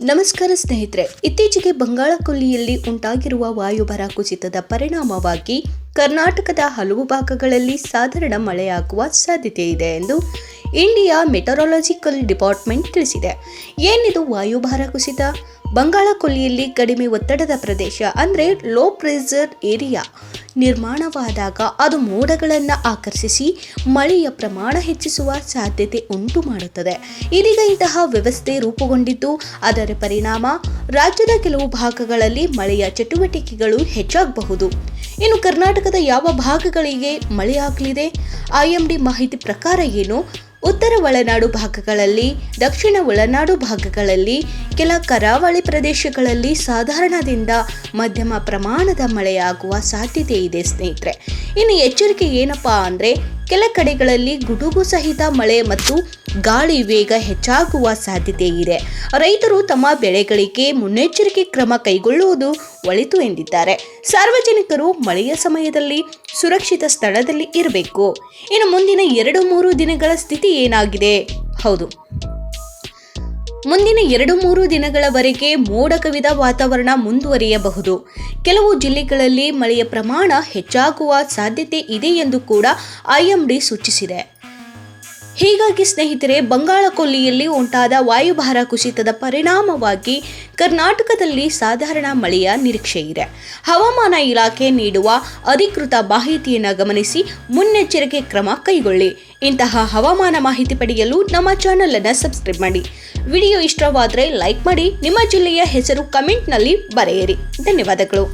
ನಮಸ್ಕಾರ ಸ್ನೇಹಿತರೆ, ಇತ್ತೀಚೆಗೆ ಬಂಗಾಳಕೊಲ್ಲಿಯಲ್ಲಿ ಉಂಟಾಗಿರುವ ವಾಯುಭಾರ ಕುಸಿತದ ಪರಿಣಾಮವಾಗಿ ಕರ್ನಾಟಕದ ಹಲವು ಭಾಗಗಳಲ್ಲಿ ಸಾಧಾರಣ ಮಳೆಯಾಗುವ ಸಾಧ್ಯತೆ ಇದೆ ಎಂದು ಇಂಡಿಯಾ ಮೆಟರಾಲಜಿಕಲ್ ಡಿಪಾರ್ಟ್ಮೆಂಟ್ ತಿಳಿಸಿದೆ. ಏನಿದು ವಾಯುಭಾರ ಕುಸಿತ? ಬಂಗಾಳ ಕೊಲ್ಲಿಯಲ್ಲಿ ಕಡಿಮೆ ಒತ್ತಡದ ಪ್ರದೇಶ, ಅಂದರೆ ಲೋ ಪ್ರೆಷರ್ ಏರಿಯಾ ನಿರ್ಮಾಣವಾದಾಗ ಅದು ಮೋಡಗಳನ್ನು ಆಕರ್ಷಿಸಿ ಮಳೆಯ ಪ್ರಮಾಣ ಹೆಚ್ಚಿಸುವ ಸಾಧ್ಯತೆ ಉಂಟು ಮಾಡುತ್ತದೆ. ಇದೀಗ ಇಂತಹ ವ್ಯವಸ್ಥೆ ರೂಪುಗೊಂಡಿದ್ದು, ಅದರ ಪರಿಣಾಮ ರಾಜ್ಯದ ಕೆಲವು ಭಾಗಗಳಲ್ಲಿ ಮಳೆಯ ಚಟುವಟಿಕೆಗಳು ಹೆಚ್ಚಾಗಬಹುದು. ಇನ್ನು ಕರ್ನಾಟಕದ ಯಾವ ಭಾಗಗಳಿಗೆ ಮಳೆಯಾಗಲಿದೆ ಐಎಂಡಿ ಮಾಹಿತಿ ಪ್ರಕಾರ ಏನು? ಉತ್ತರ ಒಳನಾಡು ಭಾಗಗಳಲ್ಲಿ, ದಕ್ಷಿಣ ಒಳನಾಡು ಭಾಗಗಳಲ್ಲಿ ಕೆಲ ಕರಾವಳಿ ಪ್ರದೇಶಗಳಲ್ಲಿ ಸಾಧಾರಣದಿಂದ ಮಧ್ಯಮ ಪ್ರಮಾಣದ ಮಳೆಯಾಗುವ ಸಾಧ್ಯತೆ ಇದೆ, ಸ್ನೇಹಿತರೆ. ಇನ್ನು ಎಚ್ಚರಿಕೆ ಏನಪ್ಪಾ ಅಂದರೆ, ಕೆಲ ಕಡೆಗಳಲ್ಲಿ ಗುಡುಗು ಸಹಿತ ಮಳೆ ಮತ್ತು ಗಾಳಿ ವೇಗ ಹೆಚ್ಚಾಗುವ ಸಾಧ್ಯತೆ ಇದೆ. ರೈತರು ತಮ್ಮ ಬೆಳೆಗಳಿಗೆ ಮುನ್ನೆಚ್ಚರಿಕೆ ಕ್ರಮ ಕೈಗೊಳ್ಳುವುದು ಒಳಿತು ಎಂದಿದ್ದಾರೆ. ಸಾರ್ವಜನಿಕರು ಮಳೆಯ ಸಮಯದಲ್ಲಿ ಸುರಕ್ಷಿತ ಸ್ಥಳದಲ್ಲಿ ಇರಬೇಕು. ಇನ್ನು ಮುಂದಿನ ಎರಡು ಮೂರು ದಿನಗಳ ಸ್ಥಿತಿ ಏನಾಗಿದೆ? ಹೌದು. ಮುಂದಿನ ಎರಡು ಮೂರು ದಿನಗಳವರೆಗೆ ಮೋಡ ಕವಿದ ವಾತಾವರಣ ಮುಂದುವರಿಯಬಹುದು. ಕೆಲವು ಜಿಲ್ಲೆಗಳಲ್ಲಿ ಮಳೆಯ ಪ್ರಮಾಣ ಹೆಚ್ಚಾಗುವ ಸಾಧ್ಯತೆ ಇದೆ ಎಂದು ಕೂಡ ಐಎಂಡಿ ಸೂಚಿಸಿದೆ. ಹೀಗಾಗಿ ಸ್ನೇಹಿತರೆ, ಬಂಗಾಳ ಕೊಲ್ಲಿಯಲ್ಲಿ ಉಂಟಾದ ವಾಯುಭಾರ ಕುಸಿತದ ಪರಿಣಾಮವಾಗಿ ಕರ್ನಾಟಕದಲ್ಲಿ ಸಾಧಾರಣ ಮಳೆಯ ನಿರೀಕ್ಷೆ ಇದೆ. ಹವಾಮಾನ ಇಲಾಖೆ ನೀಡುವ ಅಧಿಕೃತ ಮಾಹಿತಿಯನ್ನು ಗಮನಿಸಿ ಮುನ್ನೆಚ್ಚರಿಕೆ ಕ್ರಮ ಕೈಗೊಳ್ಳಿ. ಇಂತಹ ಹವಾಮಾನ ಮಾಹಿತಿ ಪಡೆಯಲು ನಮ್ಮ ಚಾನಲ್ ಅನ್ನು ಸಬ್ಸ್ಕ್ರೈಬ್ ಮಾಡಿ. ವಿಡಿಯೋ ಇಷ್ಟವಾದರೆ ಲೈಕ್ ಮಾಡಿ, ನಿಮ್ಮ ಜಿಲ್ಲೆಯ ಹೆಸರು ಕಮೆಂಟ್ನಲ್ಲಿ ಬರೆಯಿರಿ. ಧನ್ಯವಾದಗಳು.